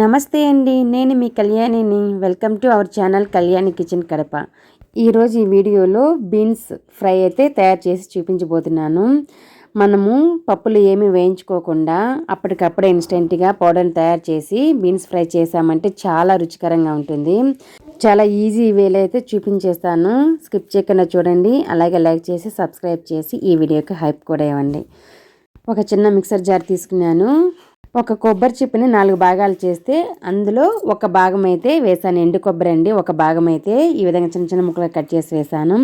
నమస్తే అండి నేను మీ కళ్యాణిని. Welcome to our channel Kalyani kitchen Kadapa. ఈరోజు ఈ వీడియోలో బీన్స్ ఫ్రై అయితే తయారు చేసి చూపించబోతున్నాను. మనము పప్పులు ఏమి వేయించుకోకుండా అప్పటికప్పుడే ఇన్స్టెంట్గా పౌడర్ని తయారు చేసి బీన్స్ ఫ్రై చేసామంటే చాలా రుచికరంగా ఉంటుంది. చాలా ఈజీ వేలో అయితే చూపించేస్తాను. స్కిప్ చేయకుండా చూడండి. అలాగే లైక్ చేసి సబ్స్క్రైబ్ చేసి ఈ వీడియోకి హైప్ కూడా ఇవ్వండి. ఒక చిన్న మిక్సర్ జార్ తీసుకున్నాను. ఒక కొబ్బరి చిప్పని నాలుగు భాగాలు చేస్తే అందులో ఒక భాగం అయితే వేసాను ఎండు కొబ్బరి అండి. ఒక భాగం అయితే ఈ విధంగా చిన్న చిన్న ముక్కలు కట్ చేసి వేసాను.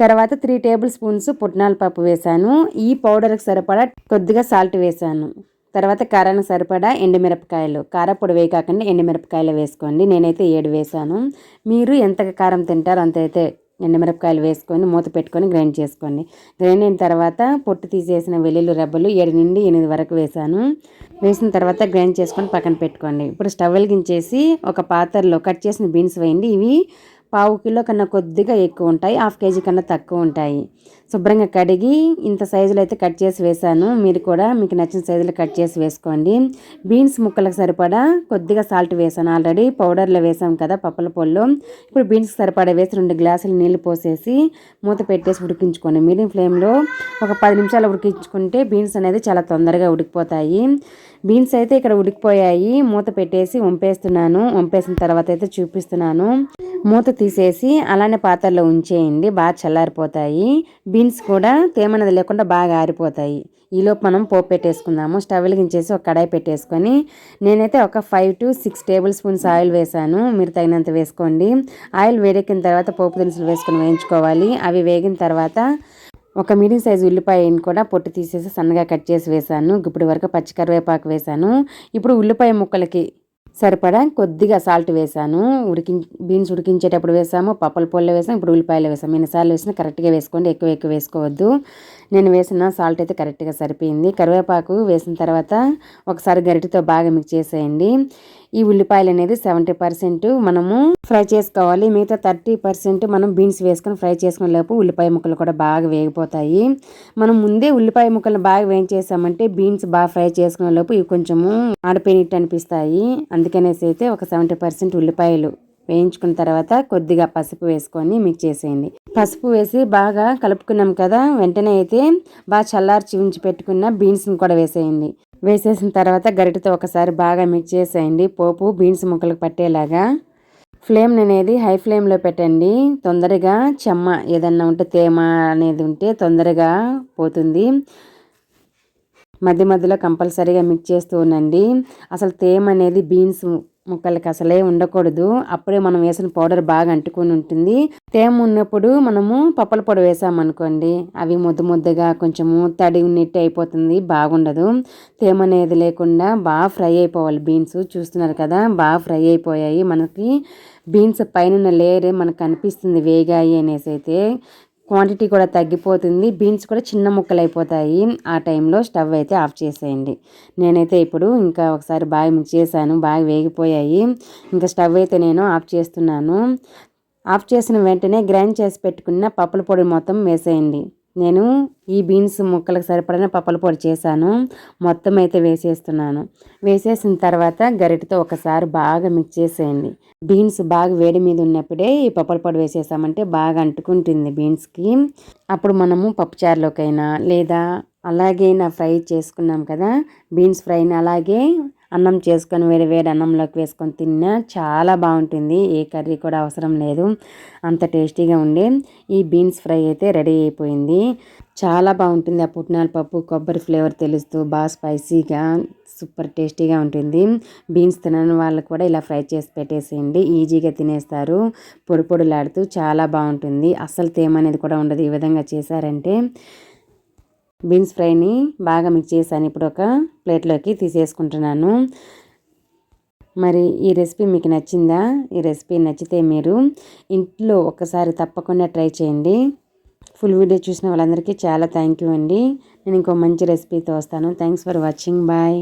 తర్వాత త్రీ టేబుల్ స్పూన్స్ పుట్నాల పప్పు వేసాను. ఈ పౌడర్కి సరిపడా కొద్దిగా సాల్ట్ వేసాను. తర్వాత కారానికి సరిపడా ఎండుమిరపకాయలు. కారపొడి వేయకాకుండా ఎండుమిరపకాయలు వేసుకోండి. నేనైతే ఏడు వేసాను. మీరు ఎంత కారం తింటారో అంత అయితే ఎండుమిరపకాయలు వేసుకొని మూత పెట్టుకొని గ్రైండ్ చేసుకోండి. గ్రైండ్ అయిన తర్వాత పొట్టు తీసేసిన వెల్లుల్లి రెబ్బలు ఏడు నుండి ఎనిమిది వరకు వేసాను. వేసిన తర్వాత గ్రైండ్ చేసుకొని పక్కన పెట్టుకోండి. ఇప్పుడు స్టవ్ వెలిగించేసి ఒక పాత్రలో కట్ చేసిన బీన్స్ వేయండి. ఇవి పావు కిలో కన్నా కొద్దిగా ఎక్కువ ఉంటాయి. హాఫ్ కేజీ కన్నా తక్కువ ఉంటాయి. శుభ్రంగా కడిగి ఇంత సైజులో అయితే కట్ చేసి వేసాను మీరు కూడా మీకు నచ్చిన సైజులో కట్ చేసి వేసుకోండి. బీన్స్ ముక్కలకు సరిపడా కొద్దిగా సాల్ట్ వేసాను ఆల్రెడీ పౌడర్లో వేసాం కదా పప్పుల పొల్లు ఇప్పుడు బీన్స్కి సరిపడా వేసి రెండు గ్లాసులు నీళ్ళు పోసేసి మూత పెట్టేసి ఉడికించుకోండి. మీడియం ఫ్లేమ్లో ఒక పది నిమిషాలు ఉడికించుకుంటే బీన్స్ అనేది చాలా తొందరగా ఉడికిపోతాయి. బీన్స్ అయితే ఇక్కడ ఉడికిపోయాయి. మూత పెట్టేసి వంపేస్తున్నాను. వంపేసిన తర్వాత అయితే చూపిస్తున్నాను. మూత తీసేసి అలానే పాత్రలో ఉంచేయండి. బాగా చల్లారిపోతాయి. బీన్స్ బీన్స్ కూడా తేమనది లేకుండా బాగా ఆరిపోతాయి. ఈలోపు మనం పోపు పెట్టేసుకుందాము. స్టవ్ వెలిగించేసి ఒక కడాయి పెట్టేసుకొని నేనైతే ఒక five to six tablespoons oil వేసాను మీరు తగినంత వేసుకోండి. ఆయిల్ వేడెక్కిన తర్వాత పోపు దినుసులు వేసుకొని వేయించుకోవాలి. అవి వేగిన తర్వాత ఒక మీడియం సైజు ఉల్లిపాయని కూడా పొట్టు తీసేసి సన్నగా కట్ చేసి వేసాను ఇప్పుడు వరకు పచ్చి కరివేపాకు వేసాను ఇప్పుడు ఉల్లిపాయ ముక్కలకి సరిపడా కొద్దిగా సాల్ట్ వేసాను. ఉడికి బీన్స్ ఉడికించేటప్పుడు వేసాము పప్పుల పొల్లో వేసాము ఇప్పుడు ఉల్లిపాయలు వేసాము. ఎన్నిసార్లు వేసినా కరెక్ట్గా వేసుకోండి ఎక్కువ ఎక్కువ వేసుకోవద్దు. నేను వేసిన సాల్ట్ అయితే కరెక్ట్గా సరిపోయింది. కరివేపాకు వేసిన తర్వాత ఒకసారి గరిటితో బాగా మిక్స్ చేసేయండి. ఈ ఉల్లిపాయలు అనేది సెవెంటీ పర్సెంట్ మనము ఫ్రై చేసుకోవాలి. మిగతా థర్టీ పర్సెంట్ మనం బీన్స్ వేసుకొని ఫ్రై చేసుకునే లోపు ఉల్లిపాయ ముక్కలు కూడా బాగా వేగిపోతాయి. మనం ముందే ఉల్లిపాయ ముక్కలు బాగా వేయించేసామంటే బీన్స్ బాగా ఫ్రై చేసుకునే లోపు ఇవి కొంచెము ఆడిపోయినట్టు అనిపిస్తాయి. అందుకనేసి అయితే ఒక సెవెంటీ పర్సెంట్ ఉల్లిపాయలు వేయించుకున్న తర్వాత కొద్దిగా పసుపు వేసుకొని మిక్స్ చేసేయండి. పసుపు వేసి బాగా కలుపుకున్నాం కదా వెంటనే అయితే బాగా చల్లార్చి ఉంచి పెట్టుకున్న బీన్స్ని కూడా వేసేయండి. వేసేసిన తర్వాత గరిటతో ఒకసారి బాగా మిక్స్ చేసేయండి. పోపు బీన్స్ ముక్కలకు పట్టేలాగా. ఫ్లేమ్ అనేది హై ఫ్లేమ్లో పెట్టండి. తొందరగా చెమ్మ ఏదన్నా ఉంటే తేమ అనేది ఉంటే తొందరగా పోతుంది. మధ్య మధ్యలో కంపల్సరీగా మిక్స్ చేస్తూ ఉండండి. అసలు తేమ అనేది బీన్స్ ముక్కలకి అసలే ఉండకూడదు. అప్పుడే మనం వేసిన పౌడర్ బాగా అంటుకొని ఉంటుంది. తేమ ఉన్నప్పుడు మనము పప్పల పొడి వేసామనుకోండి అవి ముద్ద ముద్దగా కొంచెము తడి నెట్టి అయిపోతుంది బాగుండదు. తేమ అనేది లేకుండా బాగా ఫ్రై అయిపోవాలి బీన్స్. చూస్తున్నారు కదా బాగా ఫ్రై అయిపోయాయి. మనకి బీన్స్ పైన లేయర్ మనకు కనిపిస్తుంది వేగాయి అనేసి అయితే. క్వాంటిటీ కూడా తగ్గిపోతుంది బీన్స్ కూడా చిన్న ముక్కలు అయిపోతాయి ఆ టైంలో స్టవ్ అయితే ఆఫ్ చేసేయండి. నేనైతే ఇప్పుడు ఇంకా ఒకసారి బాగా మిక్స్ చేశాను బాగా వేగిపోయాయి. ఇంకా స్టవ్ అయితే నేను ఆఫ్ చేస్తున్నాను. ఆఫ్ చేసిన వెంటనే గ్రైండ్ చేసి పెట్టుకున్న పప్పుల పొడి మొత్తం వేసేయండి. నేను ఈ బీన్స్ ముక్కలకు సరిపడిన పప్పల పొడి చేశాను. మొత్తం అయితే వేసేస్తున్నాను. వేసేసిన తర్వాత గరిటతో ఒకసారి బాగా మిక్స్ చేసేయండి. బీన్స్ బాగా వేడి మీద ఉన్నప్పుడే ఈ పప్పల పొడి వేసేసామంటే బాగా అంటుకుంటుంది బీన్స్కి. అప్పుడు మనము పప్పుచారులోకైనా లేదా అలాగే నా ఫ్రై చేసుకున్నాం కదా బీన్స్ ఫ్రైని అలాగే అన్నం చేసుకొని వేడి వేడి అన్నంలోకి వేసుకొని తిన్నా చాలా బాగుంటుంది. ఏ కర్రీ కూడా అవసరం లేదు. అంత టేస్టీగా ఉండే ఈ బీన్స్ ఫ్రై అయితే రెడీ అయిపోయింది. చాలా బాగుంటుంది ఆ పుట్నాల పప్పు కొబ్బరి ఫ్లేవర్ తెలుస్తూ బాగా స్పైసీగా సూపర్ టేస్టీగా ఉంటుంది. బీన్స్ తినని వాళ్ళు కూడా ఇలా ఫ్రై చేసి పెట్టేసేయండి. ఈజీగా తినేస్తారు. పొడి పొడిలాడుతూ చాలా బాగుంటుంది. అస్సలు తేమ అనేది కూడా ఉండదు ఈ విధంగా చేశారంటే. బీన్స్ ఫ్రైని బాగా మిక్స్ చేశాను ఇప్పుడు ఒక ప్లేట్లోకి తీసేసుకుంటున్నాను. మరి ఈ రెసిపీ మీకు నచ్చిందా? ఈ రెసిపీ నచ్చితే మీరు ఇంట్లో ఒకసారి తప్పకుండా ట్రై చేయండి. ఫుల్ వీడియో చూసిన వాళ్ళందరికీ చాలా థ్యాంక్ యూ అండి. నేను ఇంకో మంచి రెసిపీతో వస్తాను. Thanks for watching. బాయ్.